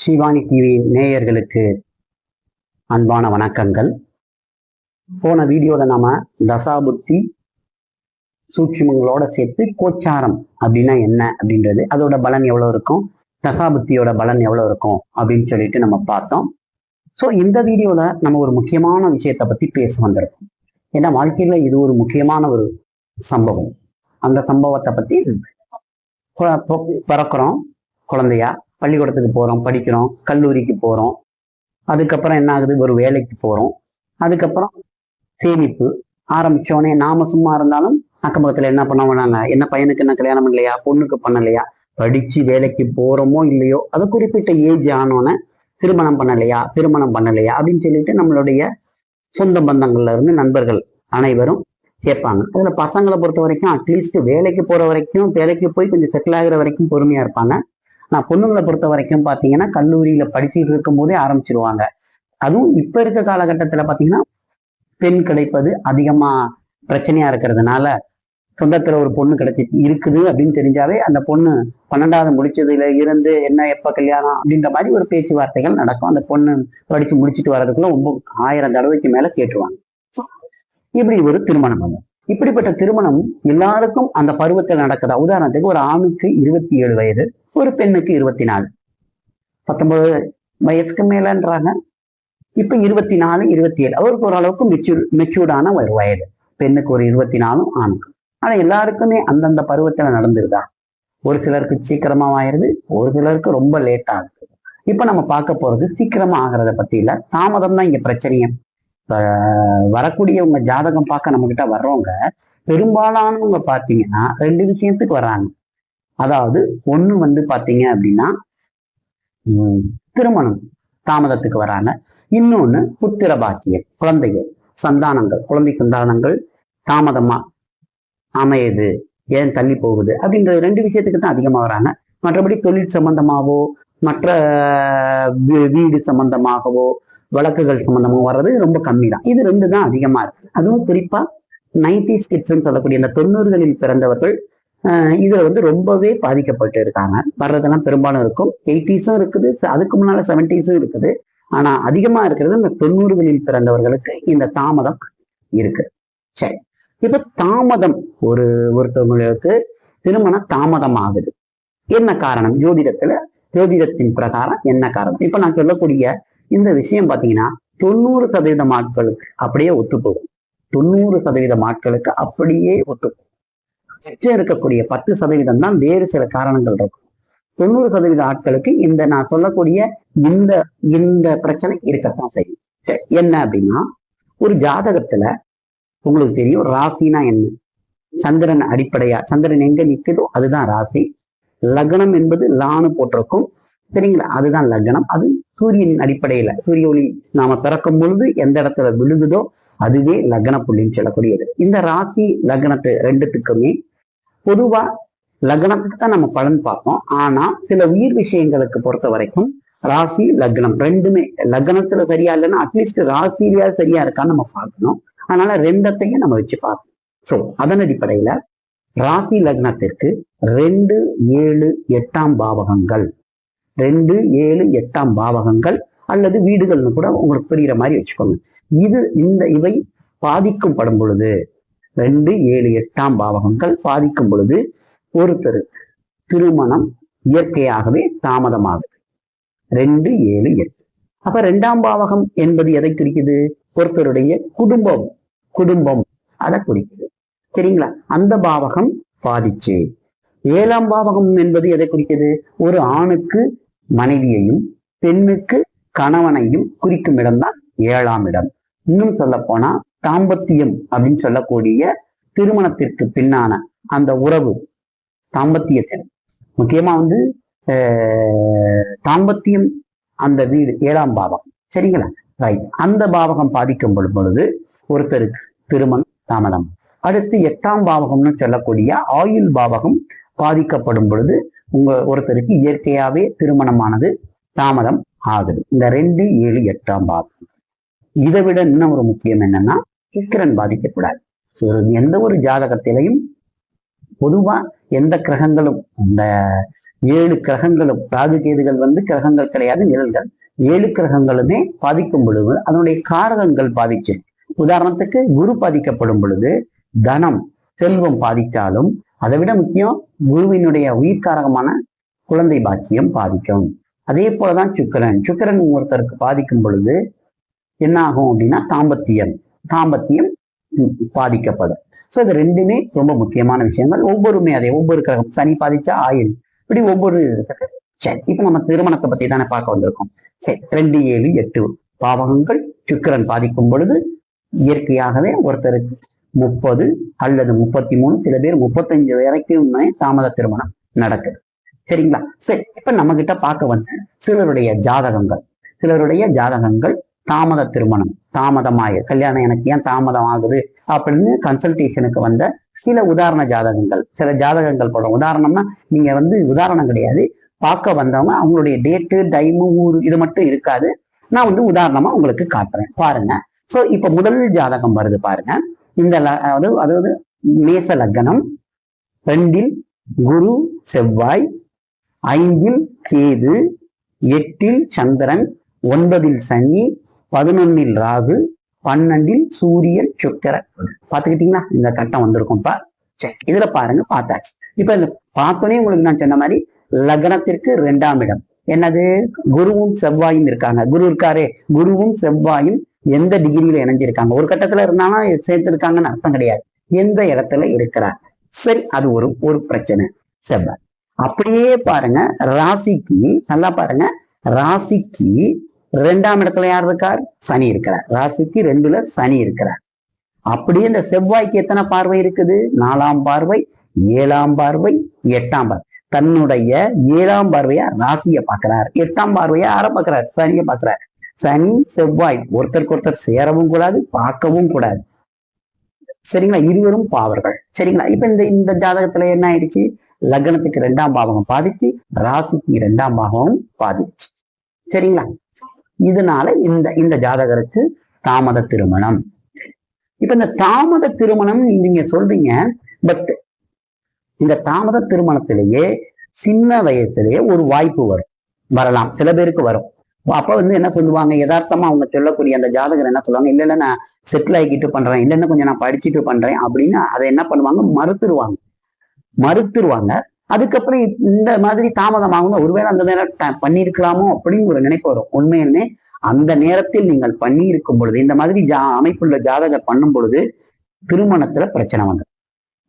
Shivani TV நேயர்களுக்கு அன்பான வணக்கங்கள். போன வீடியோல நாம தசாபுத்தி சூட்சுமங்களோட சேர்த்து கோச்சாரம் அப்படின்னா என்ன அப்படின்றது அதோட பலன் எவ்வளவு இருக்கும் தசாபுத்தியோட பலன் எவ்வளவு இருக்கும் அப்படின்னு சொல்லிட்டு நம்ம பார்த்தோம். ஸோ இந்த வீடியோல நம்ம ஒரு முக்கியமான விஷயத்தை பத்தி பேச வந்திருக்கோம். ஏன்னா வாழ்க்கையில இது ஒரு முக்கியமான ஒரு சம்பவம். அந்த சம்பவத்தை பத்தி பிறக்கிறோம் குழந்தையா பள்ளிக்கூடத்துக்கு போறோம் படிக்கிறோம் கல்லூரிக்கு போறோம். அதுக்கப்புறம் என்ன ஆகுது? ஒரு வேலைக்கு போறோம். அதுக்கப்புறம் சேமிப்பு ஆரம்பித்தோடனே நாம சும்மா இருந்தாலும் அக்கம் பக்கத்தில் என்ன பண்ணுவாங்க என்ன பையனுக்கு என்ன கல்யாணம் பண்ணலையா? பொண்ணுக்கு பண்ணலையா? படிச்சு வேலைக்கு போறோமோ இல்லையோ? அது குறிப்பிட்ட ஏஜ் ஆனோன்னே திருமணம் பண்ணலையா? திருமணம் பண்ணலையா? அப்படின்னு சொல்லிட்டு நம்மளுடைய சொந்த பந்தங்கள்ல இருந்து நண்பர்கள் அனைவரும் கேட்பாங்க. அதில் பசங்களை பொறுத்த வரைக்கும் அட்லீஸ்ட் வேலைக்கு போற வரைக்கும் வேலைக்கு போய் கொஞ்சம் செட்டில் ஆகிற வரைக்கும் பொறுமையாக இருப்பாங்க. நான் பொண்ணுங்களை பொறுத்த வரைக்கும் பார்த்தீங்கன்னா கல்லூரியில படிச்சுட்டு இருக்கும் போதே ஆரம்பிச்சிருவாங்க. அதுவும் இப்ப இருக்க காலகட்டத்துல பாத்தீங்கன்னா பெண் கிடைப்பது அதிகமா பிரச்சனையா இருக்கிறதுனால சொந்தத்துல ஒரு பொண்ணு கிடைச்சி இருக்குது அப்படின்னு தெரிஞ்சாவே அந்த பொண்ணு பன்னெண்டாவது முடிச்சதுல இருந்து என்ன எப்ப கல்யாணம் அப்படின்ற மாதிரி ஒரு பேச்சுவார்த்தைகள் நடக்கும். அந்த பொண்ணு படிச்சு முடிச்சுட்டு வர்றதுக்குள்ள ரொம்ப ஆயிரம் தடவைக்கு மேல கேட்டுருவாங்க. இப்படி ஒரு திருமணம் வந்து இப்படிப்பட்ட திருமணம் எல்லாருக்கும் அந்த பருவத்தில் நடக்குது? உதாரணத்துக்கு ஒரு ஆணுக்கு இருபத்தி ஏழு வயது ஒரு பெண்ணுக்கு இருபத்தி நாலு பத்தொன்பது வயசுக்கு மேலன்றாங்க. இப்ப இருபத்தி நாலு இருபத்தி ஏழு அவருக்கு ஓரளவுக்கு மெச்சூர் மெச்சூர்டான ஒரு வயது. பெண்ணுக்கு ஒரு இருபத்தி நாலும் ஆணுக்கு. ஆனா எல்லாருக்குமே அந்தந்த பருவத்தில் நடந்துருதா? ஒரு சிலருக்கு சீக்கிரமா ஆயிருது ஒரு சிலருக்கு ரொம்ப லேட் ஆகுது இப்ப நம்ம பார்க்க போறது சீக்கிரமா ஆகிறத பத்தி தாமதம் தான் இங்க பிரச்சனையும் இப்ப வரக்கூடியவங்க ஜாதகம் பார்க்க நம்ம கிட்ட வர்றவங்க பெரும்பாலானவங்க பார்த்தீங்கன்னா ரெண்டு விஷயத்துக்கு வர்றாங்க. அதாவது ஒண்ணு வந்து பாத்தீங்க அப்படின்னா திருமணம் தாமதத்துக்கு வராங்க. இன்னொன்னு புத்திர பாக்கியம் குழந்தைகள் சந்தானங்கள் குழந்தை சந்தானங்கள் தாமதமா அமையுது ஏன் தள்ளி போகுது அப்படின்ற ரெண்டு விஷயத்துக்கு தான் அதிகமா வராங்க. மற்றபடி தொழில் சம்பந்தமாகவோ மற்ற வீ- வீடு சம்பந்தமாகவோ வழக்குகள் சம்பந்தமாக வர்றது ரொம்ப கம்மி தான். இது ரெண்டு தான் அதிகமா இருக்கு. அதுவும் குறிப்பா நைன்டி ஸ்கிட்ஸ்ன்னு சொல்லக்கூடிய இந்த தொண்ணூறுகளில் பிறந்தவர்கள் இதுல வந்து ரொம்பவே பாதிக்கப்பட்டு இருக்காங்க. வர்றதெல்லாம் பெரும்பாலும் இருக்கும். எயிட்டிஸும் இருக்குது. அதுக்கு முன்னால செவன்டிஸும் இருக்குது. ஆனா அதிகமா இருக்கிறது இந்த தொண்ணூறுகளில் பிறந்தவர்களுக்கு இந்த தாமதம் இருக்கு. சரி. இப்ப தாமதம் ஒரு ஒருத்தவங்களுக்கு திருமணம் தாமதம் ஆகுது என்ன காரணம்? ஜோதிடத்துல ஜோதிடத்தின் பிரகாரம் என்ன காரணம்? இப்ப நான் சொல்லக்கூடிய இந்த விஷயம் பாத்தீங்கன்னா தொண்ணூறு சதவீதம் ஆட்களுக்கு அப்படியே ஒத்துப்போகும். தொண்ணூறு சதவீதம் ஆட்களுக்கு அப்படியே ஒத்துப்போகும். மிச்சம் இருக்கக்கூடிய பத்து சதவீதம் தான் வேறு சில காரணங்கள் இருக்கும். தொண்ணூறு சதவீத ஆட்களுக்கு இந்த நான் சொல்லக்கூடிய இந்த இந்த பிரச்சனை இருக்கத்தான் செய்யும். சரி, என்ன அப்படின்னா ஒரு ஜாதகத்துல உங்களுக்கு தெரியும் ராசினா என்ன? சந்திரன் அடிப்படையா சந்திரன் எங்க நிற்குதோ அதுதான் ராசி. லக்னம் என்பது லானு போட்டிருக்கும். சரிங்களா? அதுதான் லக்னம். அது சூரியனின் அடிப்படையில சூரிய ஒளி நாம பிறக்கும் பொழுது எந்த இடத்துல விழுகுதோ அதுவே லக்ன புள்ளின்னு சொல்லக்கூடியது. இந்த ராசி லக்னத்து ரெண்டுத்துக்குமே பொதுவா லக்னத்துக்கு தான் நம்ம பலன் பார்ப்போம். ஆனா சில உயிர் விஷயங்களுக்கு பொறுத்த வரைக்கும் ராசி லக்னம் ரெண்டுமே. லக்னத்துல சரியா இல்லைன்னா அட்லீஸ்ட் ராசியிலேயே சரியா இருக்கான்னு நம்ம பார்க்கணும். அதனால ரெண்டத்தையும் நம்ம வச்சு பார்க்கணும் ஸோ அதன் அடிப்படையில ராசி லக்னத்திற்கு ரெண்டு ஏழு எட்டாம் பாவகங்கள். ரெண்டு ஏழு எட்டாம் பாவகங்கள் அல்லது வீடுகள்னு கூட உங்களுக்கு புரியுற மாதிரி வச்சுக்கோங்க. இது இந்த இவை பாதிக்கும் படும் பொழுது ரெண்டு ஏழு எட்டாம் பாவகங்கள் பாதிக்கும் பொழுது ஒருத்தருக்கு திருமணம் இயற்கையாகவே தாமதமாகுது. ரெண்டு ஏழு எட்டு. அப்ப ரெண்டாம் பாவகம் என்பது எதை குறிக்குது? ஒருத்தருடைய குடும்பம் குடும்பம். அதை குறிக்குது. சரிங்களா? அந்த பாவகம் பாதிச்சு. ஏழாம் பாவகம் என்பது எதை குறிக்குது? ஒரு ஆணுக்கு மனைவியையும் பெண்ணுக்கு கணவனையும் குறிக்கும் இடம்தான் ஏழாம் இடம். இன்னும் சொல்ல போனா தாம்பத்தியம் அப்படின்னு சொல்லக்கூடிய திருமணத்திற்கு பின்னான அந்த உறவு தாம்பத்தியத்தை. முக்கியமா வந்து ஆஹ், தாம்பத்தியம் அந்த வீடு ஏழாம் பாவகம் சரிங்களா? ரைட் அந்த பாவகம் பாதிக்கும் பொழுது ஒருத்தருக்கு திருமணம் தாமதம். அடுத்து எட்டாம் பாவகம்னு சொல்லக்கூடிய ஆயுள் பாவகம் பாதிக்கப்படும் பொழுது உங்க ஒருத்தருக்கு இயற்கையாவே திருமணமானது தாமதம் ஆகுது. இந்த ரெண்டு ஏழு எட்டாம் பாவகம். இதை விட இன்னும் ஒரு முக்கியம் என்னன்னா சுக்கிரன் பாதிக்கக்கூடாது. ஒரு எந்த ஒரு ஜாதகத்திலையும் பொதுவா எந்த கிரகங்களும் அந்த ஏழு கிரகங்களும் ராகு கேதுகள் வந்து கிரகங்கள் கிடையாது நிழல்கள். ஏழு கிரகங்களுமே பாதிக்கும் பொழுது அதனுடைய காரகங்கள் பாதிச்சு உதாரணத்துக்கு குரு பாதிக்கப்படும் பொழுது தனம் செல்வம் பாதித்தாலும் அதை விட முக்கியம் குருவினுடைய உயிர்காரகமான குழந்தை பாக்கியம் பாதிக்கும். அதே போலதான் சுக்கிரன். சுக்கிரன் ஒருத்தருக்கு பாதிக்கும் பொழுது என்ன ஆகும் அப்படின்னா தாம்பத்தியம். தாம்பத்தியம் பாதிக்கப்படும். ஸோ இது ரெண்டுமே ரொம்ப முக்கியமான விஷயங்கள். ஒவ்வொருமே அதே ஒவ்வொரு கிரகம் சனி பாதிச்சா ஆயுள். இப்படி ஒவ்வொரு சரி இப்போ நம்ம திருமணத்தை பத்தி தானே பார்க்க வந்திருக்கோம். சரி ரெண்டு ஏழு எட்டு பாவகங்கள். சுக்கிரன் பாதிக்கும் பொழுது இயற்கையாகவே ஒருத்தருக்கு முப்பது அல்லது முப்பத்தி மூணு சில பேர் முப்பத்தஞ்சு வரைக்குமே தாமத திருமணம் நடக்குது. சரிங்களா? சரி இப்ப நம்ம கிட்ட பார்க்க வந்த சிலருடைய ஜாதகங்கள். சிலருடைய ஜாதகங்கள் தாமத திருமணம். தாமதமாய கல்யாணம் எனக்கு ஏன் தாமதம் ஆகுது அப்படின்னு கன்சல்டேஷனுக்கு வந்த சில உதாரண ஜாதகங்கள் சில ஜாதகங்கள் போடும் உதாரணம்னா நீங்க வந்து உதாரணம் கிடையாது. பார்க்க வந்தவங்க அவங்களுடைய டேட்டு டைமு ஊர் இது மட்டும் இருக்காது. நான் வந்து உதாரணமா உங்களுக்கு காட்டுறேன். பாருங்க. சோ இப்ப முதல் ஜாதகம் வருது பாருங்க. இந்த ல- அதாவது அதாவது மேச லக்னம் ரெண்டில் குரு செவ்வாய் ஐந்தில் கேது எட்டில் சந்திரன் ஒன்பதில் சனி பதினொன்னில் ராகு பன்னெண்டில் சூரியன் சுக்கரன். பாத்துக்கிட்டீங்களா இந்த கட்டம் வந்திருக்கும்ப்பா சரி இதுல பாருங்க பார்த்தாச்சு. இப்ப இந்த பார்த்தோன்னே உங்களுக்கு நான் சொன்ன மாதிரி லக்னத்திற்கு ரெண்டாம் இடம். என்னது? குருவும் செவ்வாயும் இருக்காங்க. குரு இருக்காரே. குருவும் செவ்வாயும் எந்த டிகிரியில இணைஞ்சிருக்காங்க? ஒரு கட்டத்துல இருந்தாலும் சேர்த்து இருக்காங்கன்னு அர்த்தம் கிடையாது. எந்த இடத்துல இருக்கிறார்? சரி அது ஒரு ஒரு பிரச்சனை. செவ்வாய். அப்படியே பாருங்க ராசிக்கு நல்லா பாருங்க ராசிக்கு ரெண்டாம் இடத்துல யார் இருக்கார்? சனி இருக்கிறார். ராசிக்கு ரெண்டுல சனி இருக்கிறார். அப்படியே இந்த செவ்வாய்க்கு எத்தனை பார்வை இருக்குது? நாலாம் பார்வை ஏழாம் பார்வை எட்டாம் பார்வை. தன்னுடைய ஏழாம் பார்வையா ராசியை பார்க்கிறார். எட்டாம் பார்வையா ஆரம்ப பார்க்கிறார்? சனியை பார்க்கிறார். சனி செவ்வாய். ஒருத்தருக்கு ஒருத்தர் சேரவும் கூடாது பார்க்கவும் கூடாது. சரிங்களா? இருவரும் பாவர்கள். சரிங்களா? இப்ப இந்த இந்த ஜாதகத்துல என்ன ஆயிடுச்சு? லக்னத்துக்கு ரெண்டாம் பாவகம் பாதிச்சு ராசிக்கு இரண்டாம் பாவகம் பாதிச்சு. சரிங்களா? இதனால இந்த இந்த ஜாதகருக்கு தாமத திருமணம். இப்ப இந்த தாமத திருமணம் நீங்க சொல்றீங்க பட் இந்த தாமத திருமணத்திலேயே சின்ன வயசுலயே ஒரு வாய்ப்பு வரும். வரலாம். சில பேருக்கு வரும். அப்ப வந்து என்ன சொல்லுவாங்க? யதார்த்தமா அவங்க சொல்லக்கூடிய அந்த ஜாதகர் என்ன சொல்லுவாங்க? இல்ல இல்ல நான் செட்டில் ஆகிக்கிட்டு பண்றேன். இல்லைன்னா கொஞ்சம் நான் படிச்சுட்டு பண்றேன். அப்படின்னு அதை என்ன பண்ணுவாங்க? மறுத்துருவாங்க. மறுத்துருவாங்க. அதுக்கப்புறம் இந்த மாதிரி தாமதமாகும் ஒருவேளை அந்த நேரம் பண்ணியிருக்கலாமோ அப்படின்னு ஒரு நினைப்பு வரும். உண்மையுமே அந்த நேரத்தில் நீங்கள் பண்ணி இருக்கும் பொழுது இந்த மாதிரி ஜா அமைப்புள்ள ஜாதகம் பண்ணும் பொழுது திருமணத்துல பிரச்சனை வந்துடும்.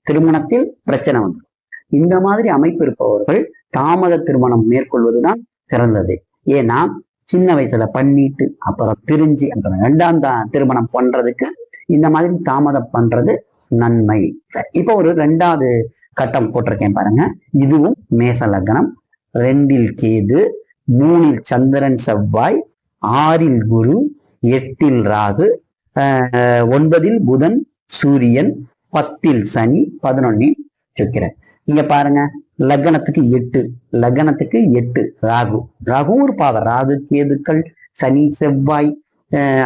திருமணத்தில் பிரச்சனை வந்துடும். இந்த மாதிரி அமைப்பு இருப்பவர்கள் தாமத திருமணம் மேற்கொள்வதுதான் சிறந்தது. ஏன்னா சின்ன வயசுல பண்ணிட்டு அப்புறம் பிரிஞ்சு அப்புறம் ரெண்டாம் திருமணம் பண்றதுக்கு இந்த மாதிரி தாமதம் பண்றது நன்மை. இப்போ ஒரு ரெண்டாவது கட்டம் போட்டிருக்கேன் பாருங்க. இதுவும் மேச லக்னம் ரெண்டில் கேது மூணில் சந்திரன் செவ்வாய் ஆறில் குரு எட்டில் ராகு ஒன்பதில் புதன் சூரியன் பத்தில் சனி பதினொன்னில் சுக்கிரன். இங்க பாருங்க லக்னத்துக்கு எட்டு லக்னத்துக்கு எட்டு ராகு. ராகு ஒரு பாவர் ராகு கேதுக்கள் சனி செவ்வாய்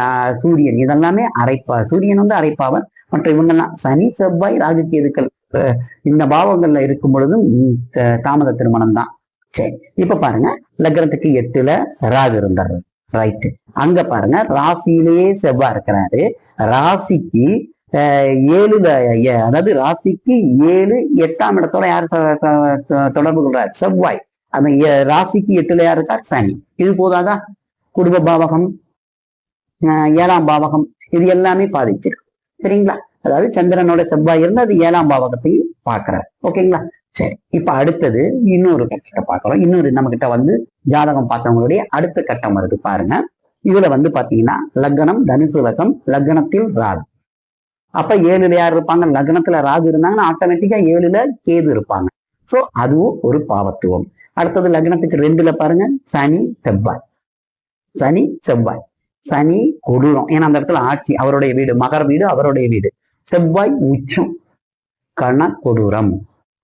ஆஹ் சூரியன் இதெல்லாமே அரைப்பா சூரியன் வந்து அரைப்பாவன் மற்ற இவங்கெல்லாம் சனி செவ்வாய் ராகு கேதுக்கள் இந்த பாவங்கள்ல இருக்கும் பொழுதும் தாமத திருமணம் தான் சரி இப்ப பாருங்க லக்னத்துக்கு எட்டுல ராகு இருந்தாரு. ரைட்டு அங்க பாருங்க ராசியிலேயே செவ்வா இருக்கிறாரு. ராசிக்கு ஏழுல அதாவது ராசிக்கு ஏழு எட்டாம் இடத்தோட யார் தொடர்பு கொள்றார்? செவ்வாய். அந்த ராசிக்கு எட்டுல யார் இருக்கார்? சனி. இது போதாதா? குடும்ப பாவகம் ஏழாம் பாவகம் இது எல்லாமே பாதிச்சிருக்கு சரிங்களா? அதாவது சந்திரனோட செவ்வாய் இருந்து அது ஏழாம் பாவகத்தையும் பார்க்கிறார். ஓகேங்களா? சரி. இப்ப அடுத்தது இன்னொரு கட்டத்தை பார்க்கிறோம். இன்னொரு நம்ம கிட்ட வந்து ஜாதகம் பார்த்தவங்களுடைய அடுத்த கட்டம் வருது பாருங்க. இதுல வந்து பாத்தீங்கன்னா லக்னம் தனுசு லக்னம் லக்னத்தில் ராகு. அப்ப ஏழுல யார் இருப்பாங்க? லக்னத்துல ராகு இருந்தாங்கன்னா ஆட்டோமேட்டிக்கா ஏழுல கேது இருப்பாங்க. சோ அதுவும் ஒரு பாவத்துவம். அடுத்தது லக்னத்துக்கு ரெண்டுல பாருங்க. சனி செவ்வாய். சனி செவ்வாய். சனி கொடூரம் ஏன்னா அந்த இடத்துல ஆட்சி அவருடைய வீடு மகர வீடு அவருடைய வீடு. செவ்வாய் உச்சம் கன கொடூரம்.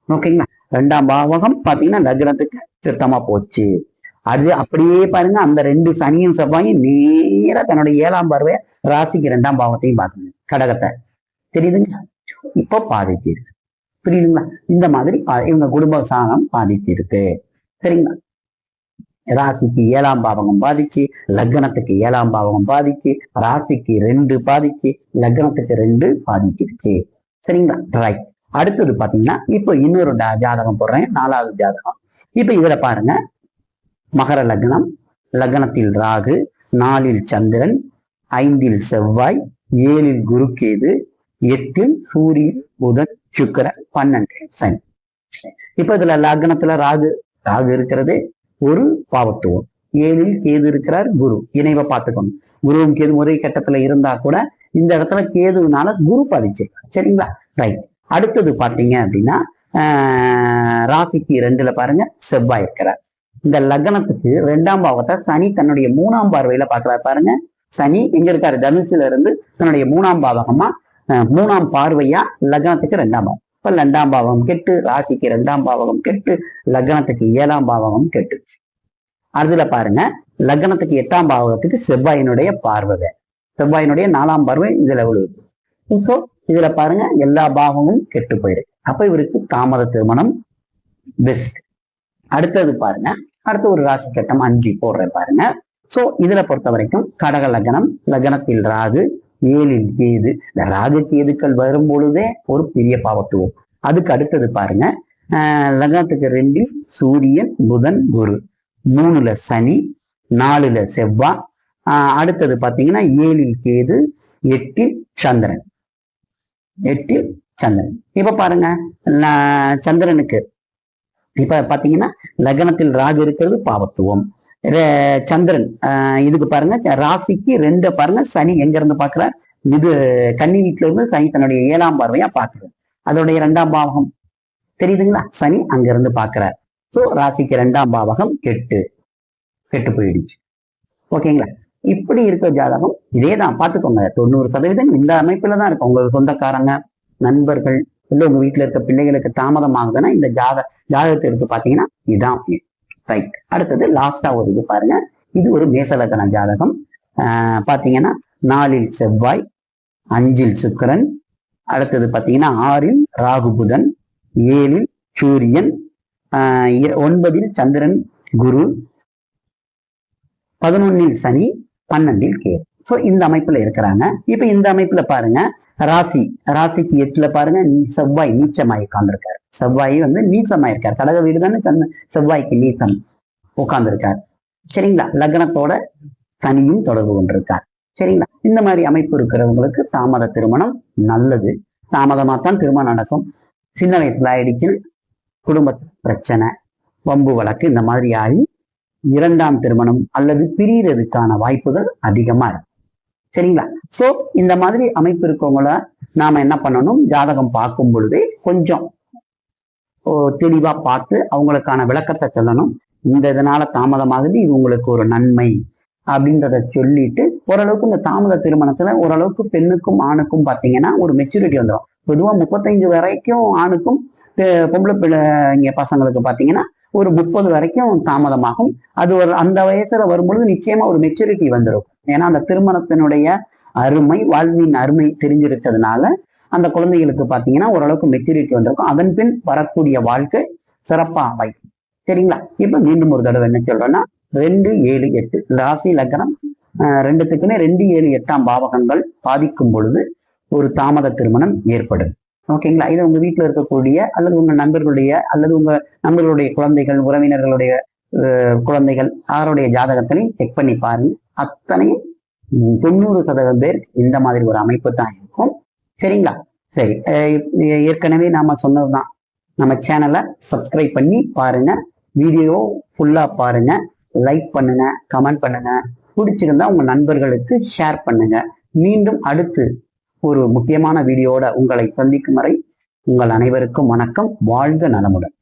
ஓகேங்களா ரெண்டாம் பாவகம் பாத்தீங்கன்னா லக்னத்துக்கு சுத்தமா போச்சு. அது அப்படியே பாருங்க அந்த ரெண்டு சனியும் செவ்வாயும் நேரா தன்னுடைய ஏழாம் பார்வை ராசிக்கு ரெண்டாம் பாவத்தையும் பார்க்கணும் கடகத்தை. தெரியுதுங்களா? இப்போ பாதிச்சிருக்கு புரியுதுங்களா? இந்த மாதிரி பா- இவங்க குடும்ப சாணம் பாதிச்சிருக்கு சரிங்களா? ராசிக்கு ஏழாம் பாவகம் பாதிச்சு லக்னத்துக்கு ஏழாம் பாவகம் பாதிச்சு ராசிக்கு ரெண்டு பாதிச்சு லக்னத்துக்கு ரெண்டு பாதிச்சிருக்கு சரிங்களா? ரைட் அடுத்தது பாத்தீங்கன்னா இப்போ இன்னொரு ஜாதகம் போடுறேன் நாலாவது ஜாதகம். இப்ப இதுல பாருங்க. மகர லக்னம் லக்னத்தில் ராகு நாலில் சந்திரன் ஐந்தில் செவ்வாய் ஏழில் குருக்கேது எட்டில் சூரியன் புதன் சுக்கரன் பன்னெண்டு சனி. இப்ப இதுல லக்னத்துல ராகு ராகு இருக்கிறது ஒரு பாவத்துவம். ஏழில் கேது இருக்கிறார் குரு. இணைவை பார்த்துக்கணும். குருவும் கேது ஒரே கட்டத்துல இருந்தா கூட இந்த இடத்துல கேதுனால குரு பாதிச்சிருக்கார். சரிங்களா? ரைட் அடுத்தது பாத்தீங்க அப்படின்னா ஆஹ், ராசிக்கு ரெண்டுல பாருங்க செவ்வாய் இருக்கிறார். இந்த லக்னத்துக்கு ரெண்டாம் பாவத்தை சனி தன்னுடைய மூணாம் பார்வையில பாக்குறாரு பாருங்க. சனி எங்க இருக்காரு? தனுசுல இருந்து தன்னுடைய மூணாம் பாவகமா ஆஹ், மூணாம் பார்வையா லக்னத்துக்கு ரெண்டாம் பாவம். இப்ப ரெண்டாம் பாவகம் கெட்டு ராசிக்கு ரெண்டாம் பாவகம் கெட்டு லக்னத்துக்கு ஏழாம் பாவகம் கெட்டு. அதுல பாருங்க லக்னத்துக்கு எட்டாம் பாவகத்துக்கு செவ்வாயினுடைய பார்வை செவ்வாயினுடைய நாலாம் பார்வை இதுல விழுது. இப்போ இதுல பாருங்க எல்லா பாவமும் கெட்டு போயிருக்கு அப்ப இவருக்கு தாமத திருமணம் பெஸ்ட் அடுத்தது பாருங்க அடுத்த ஒரு ராசி கட்டம் அஞ்சு போடுறேன் பாருங்க. சோ இதுல பொறுத்த வரைக்கும் கடக லக்னம் லக்னத்தில் ராகு ஏழில் கேது இந்த ராகக்கேதுக்கள் வரும் பொழுதே ஒரு பெரிய பாவத்துவம். அதுக்கு அடுத்தது பாருங்க. ஆஹ் லக்னத்துக்கு ரெண்டில் சூரியன் புதன் குரு. மூணுல சனி நாலுல செவ்வாய் ஆஹ் அடுத்தது பாத்தீங்கன்னா ஏழில் கேது எட்டில் சந்திரன். எட்டில் சந்திரன். இப்ப பாருங்க நான் சந்திரனுக்கு. இப்ப பாத்தீங்கன்னா லக்னத்தில் ராகு இருக்கிறது பாவத்துவம். சந்திரன் ஆஹ் இதுக்கு பாருங்க ராசிக்கு ரெண்டு பாருங்க சனி எங்க இருந்து பாக்குறார்? இது கன்னி வீட்டுல இருந்து சனி தன்னுடைய ஏழாம் பார்வையா பாக்குறார். அதோடைய இரண்டாம் பாவகம் தெரியுதுங்களா? சனி அங்க இருந்து பாக்குறார். சோ ராசிக்கு ரெண்டாம் பாவகம் கெட்டு கெட்டு போயிடுச்சு. ஓகேங்களா? இப்படி இருக்க ஜாதகம் இதே தான் பார்த்துக்கோங்க. தொண்ணூறு சதவீதம் இந்த அமைப்புல தான் இருக்கும். உங்களுக்கு சொந்தக்காரங்க நண்பர்கள் இல்லை உங்க வீட்டுல இருக்க பிள்ளைகளுக்கு தாமதம் ஆகுதுன்னா இந்த ஜாத ஜாதகத்தை எடுத்து பாத்தீங்கன்னா இதான். ரைட் அடுத்தது லாஸ்டா ஒரு இது பாருங்க. இது ஒரு மேசலக்கண ஜாதகம். பாத்தீங்கன்னா நாலில் செவ்வாய் அஞ்சில் சுக்கரன் அடுத்தது பாத்தீங்கன்னா ஆறில் ராகு புதன் ஏழில் சூரியன் ஒன்பதில் சந்திரன் குரு பதினொன்னில் சனி பன்னெண்டில் கேது. ஸோ இந்த அமைப்புல இருக்கிறாங்க. இப்போ இந்த அமைப்புல பாருங்க. ராசி ராசிக்கு எட்டுல பாருங்க நீ- செவ்வாய் நீச்சமாய் உட்கார்ந்துருக்காரு. செவ்வாய் வந்து நீசமாயிருக்கார் கடக வீடு தானே சந்த செவ்வாய்க்கு நீசம் உட்கார்ந்துருக்கார். சரிங்களா? லக்னத்தோட சனியும் தொடர்பு கொண்டிருக்கார். சரிங்களா? இந்த மாதிரி அமைப்பு இருக்கிறவங்களுக்கு தாமத திருமணம் நல்லது. தாமதமா தான் திருமணம் நடக்கும். சின்ன வயசுல ஆயிடுச்சுன்னு குடும்ப பிரச்சனை வம்பு வழக்கு இந்த மாதிரி ஆகி இரண்டாம் திருமணம் அல்லது பிரியறதுக்கான வாய்ப்புகள் அதிகமா இருக்கு. சரிங்களா? சோ இந்த மாதிரி அமைப்பு இருக்கவங்கள நாம என்ன பண்ணணும்? ஜாதகம் பார்க்கும் பொழுதே கொஞ்சம் ஓ, தெளிவா பார்த்து அவங்களுக்கான விளக்கத்தை சொல்லணும். இந்த இதனால தாமதமாகுது இது உங்களுக்கு ஒரு நன்மை அப்படின்றத சொல்லிட்டு ஓரளவுக்கு இந்த தாமத திருமணத்துல ஓரளவுக்கு பெண்ணுக்கும் ஆணுக்கும் பாத்தீங்கன்னா ஒரு மெச்சூரிட்டி வந்துடும் பொதுவா முப்பத்தைந்து வரைக்கும் ஆணுக்கும் பொம்பளை பிள்ளைங்க பசங்களுக்கு பாத்தீங்கன்னா ஒரு முப்பது வரைக்கும் தாமதமாகும். அது ஒரு அந்த வயசுல வரும்பொழுது நிச்சயமா ஒரு மெச்சூரிட்டி வந்துடும் ஏன்னா அந்த திருமணத்தினுடைய அருமை வாழ்வின் அருமை தெரிஞ்சிருக்கிறதுனால அந்த குழந்தைகளுக்கு பாத்தீங்கன்னா ஓரளவுக்கு மெச்சூரிட்டி வந்திருக்கும். அதன் பின் வரக்கூடிய வாழ்க்கை சிறப்பா அமையும். சரிங்களா? இப்ப மீண்டும் ஒரு தடவை என்ன சொல்றேன்னா ரெண்டு ஏழு எட்டு ராசி லக்னம் ஆஹ் ரெண்டுத்துக்குமே ரெண்டு ஏழு எட்டாம் பாவகங்கள் பாதிக்கும் பொழுது ஒரு தாமத திருமணம் ஏற்படும். ஓகேங்களா? இது உங்க வீட்டுல இருக்கக்கூடிய அல்லது உங்க நண்பர்களுடைய அல்லது உங்க நண்பர்களுடைய குழந்தைகள் உறவினர்களுடைய குழந்தைகள் யாருடைய ஜாதகத்திலையும் செக் பண்ணி பாருங்க. அத்தனையும் தொண்ணூறு சதவீதம் பேர் இந்த மாதிரி ஒரு அமைப்பு தான் இருக்கும். சரிங்களா? சரி. ஏற்கனவே நாம சொன்னதுதான். நம்ம சேனலை சப்ஸ்கிரைப் பண்ணி பாருங்க. வீடியோ ஃபுல்லா பாருங்க. லைக் பண்ணுங்க கமெண்ட் பண்ணுங்க. பிடிச்சிருந்தா உங்க நண்பர்களுக்கு ஷேர் பண்ணுங்க. மீண்டும் அடுத்து ஒரு முக்கியமான வீடியோட உங்களை சந்திக்கும் வரை உங்கள் அனைவருக்கும் வணக்கம். வாழ்க நலமுடன்.